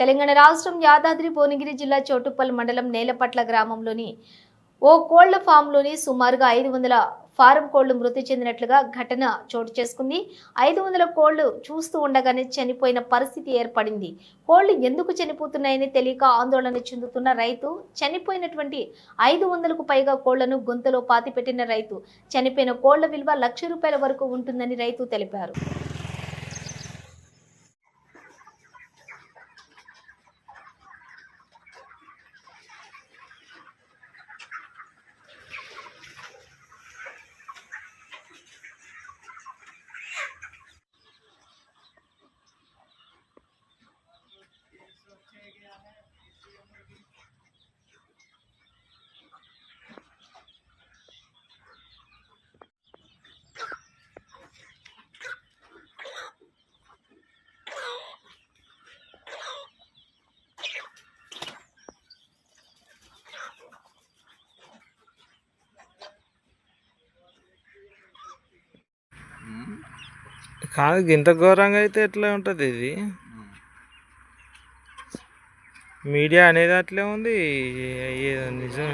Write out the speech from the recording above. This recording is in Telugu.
తెలంగాణ రాష్ట్రం యాదాద్రి భువనగిరి జిల్లా చోటుప్పల్ మండలం నేలపట్ల గ్రామంలోని ఓ కోళ్ళ ఫామ్లోని సుమారుగా ఐదు వందల ఫారం కోళ్ళు మృతి చెందినట్లుగా ఘటన చోటు చేసుకుంది. ఐదు వందల కోళ్ళు చూస్తూ ఉండగానే చనిపోయిన పరిస్థితి ఏర్పడింది. కోళ్ళు ఎందుకు చనిపోతున్నాయని తెలియక ఆందోళన చెందుతున్న రైతు చనిపోయినటువంటి ఐదు వందలకు పైగా కోళ్ళను గుంతలో పాతిపెట్టిన రైతు చనిపోయిన కోళ్ళ విలువ లక్ష రూపాయల వరకు ఉంటుందని రైతు తెలిపారు. కాదు ఇంత ఘోరంగా అయితే ఎట్లా ఉంటుంది ఇది? మీడియా అనేది అట్లే ఉంది. నిజం